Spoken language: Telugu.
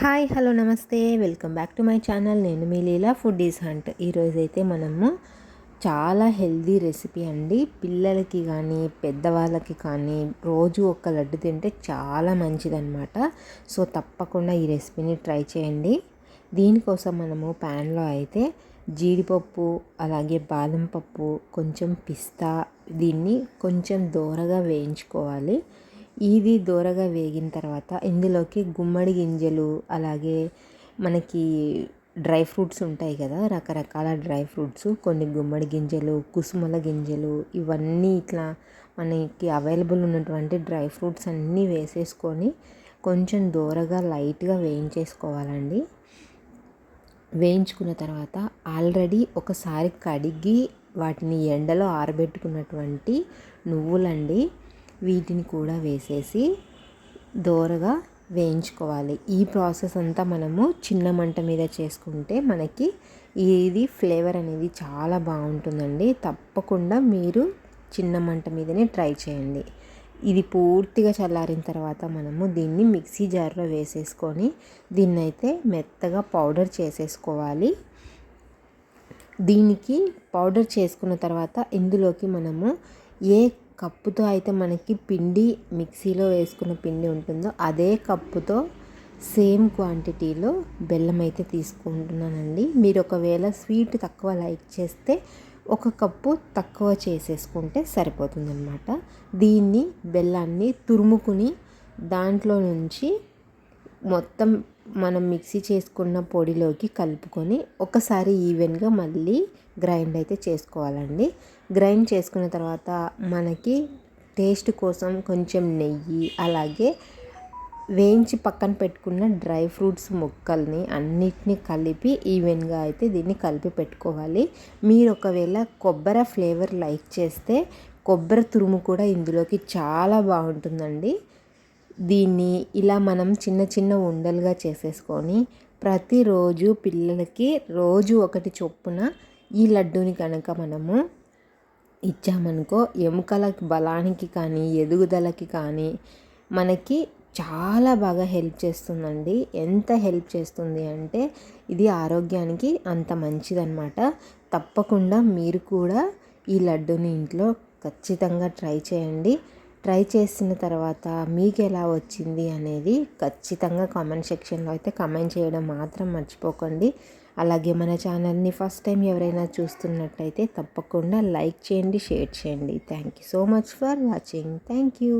హాయ్ హలో నమస్తే. Welcome back to my channel. నేను మీ లీలా ఫుడ్ ఈస్ హంట్ ఈరోజైతే మనము చాలా హెల్దీ రెసిపీ అండి. పిల్లలకి కానీ పెద్దవాళ్ళకి కానీ రోజు ఒక లడ్డు తింటే చాలా మంచిదన్నమాట. సో తప్పకుండా ఈ రెసిపీని ట్రై చేయండి. దీనికోసం మనము ప్యాన్లో అయితే జీడిపప్పు అలాగే బాదం పప్పు కొంచెం పిస్తా దీన్ని కొంచెం దోరగా వేయించుకోవాలి. ఇది దోరగా వేగిన తర్వాత ఇందులోకి గుమ్మడి గింజలు అలాగే మనకి డ్రై ఫ్రూట్స్ ఉంటాయి కదా రకరకాల డ్రై ఫ్రూట్స్ కొన్ని గుమ్మడి గింజలు కుసుమల గింజలు ఇవన్నీ ఇట్లా మనకి అవైలబుల్ ఉన్నటువంటి డ్రై ఫ్రూట్స్ అన్నీ వేసేసుకొని కొంచెం దూరగా లైట్గా వేయించేసుకోవాలండి. వేయించుకున్న తర్వాత ఆల్రెడీ ఒకసారి కడిగి వాటిని ఎండలో ఆరబెట్టుకున్నటువంటి నువ్వులండి. వీటిని కూడా వేసేసి దోరగా వేయించుకోవాలి. ఈ ప్రాసెస్ అంతా మనము చిన్న మంట మీద చేసుకుంటే మనకి ఇది ఫ్లేవర్ అనేది చాలా బాగుంటుందండి. తప్పకుండా మీరు చిన్న మంట మీదనే ట్రై చేయండి. ఇది పూర్తిగా చల్లారిన తర్వాత మనము దీన్ని మిక్సీ జార్లో వేసేసుకొని దీన్ని అయితే మెత్తగా పౌడర్ చేసేసుకోవాలి. దీనికి పౌడర్ చేసుకున్న తర్వాత ఇందులోకి మనము ఏ కప్పుతో అయితే మనకి పిండి మిక్సీలో వేసుకున్న పిండి ఉంటుందో అదే కప్పుతో సేమ్ క్వాంటిటీలో బెల్లం అయితే తీసుకుంటున్నానండి. మీరు ఒకవేళ స్వీట్ తక్కువ లైక్ చేస్తే ఒక కప్పు తక్కువ చేసేసుకుంటే సరిపోతుందన్నమాట. దీన్ని బెల్లాన్ని తురుముకుని దాంట్లో నుంచి మొత్తం మనం మిక్సీ చేసుకున్న పొడిలోకి కలుపుకొని ఒకసారి ఈవెన్గా మళ్ళీ గ్రైండ్ అయితే చేసుకోవాలండి. గ్రైండ్ చేసుకున్న తర్వాత మనకి టేస్ట్ కోసం కొంచెం నెయ్యి అలాగే వేయించి పక్కన పెట్టుకున్న డ్రై ఫ్రూట్స్ ముక్కల్ని అన్నిటినీ కలిపి ఈవెన్గా అయితే దీన్ని కలిపి పెట్టుకోవాలి. మీరు ఒకవేళ కొబ్బరి ఫ్లేవర్ లైక్ చేస్తే కొబ్బరి తురుము కూడా ఇందులోకి చాలా బాగుంటుందండి. దీన్ని ఇలా మనం చిన్న చిన్న ఉండలుగా చేసేసుకొని ప్రతిరోజు పిల్లలకి రోజు ఒకటి చొప్పున ఈ లడ్డూని కనుక మనము ఇచ్చామనుకో ఎముకల బలానికి కానీ ఎదుగుదలకి కానీ మనకి చాలా బాగా హెల్ప్ చేస్తుందండి. ఎంత హెల్ప్ చేస్తుంది అంటే ఇది ఆరోగ్యానికి అంత మంచిదన్నమాట. తప్పకుండా మీరు కూడా ఈ లడ్డూని ఇంట్లో ఖచ్చితంగా ట్రై చేయండి. ట్రై చేసిన తర్వాత మీకు ఎలా వచ్చింది అనేది ఖచ్చితంగా కామెంట్ సెక్షన్లో అయితే కామెంట్ చేయడం మాత్రం మర్చిపోకండి. అలాగే మన ఛానల్ని ఫస్ట్ టైం ఎవరైనా చూస్తున్నట్టయితే తప్పకుండా లైక్ చేయండి షేర్ చేయండి. Thank you so much for watching. Thank you.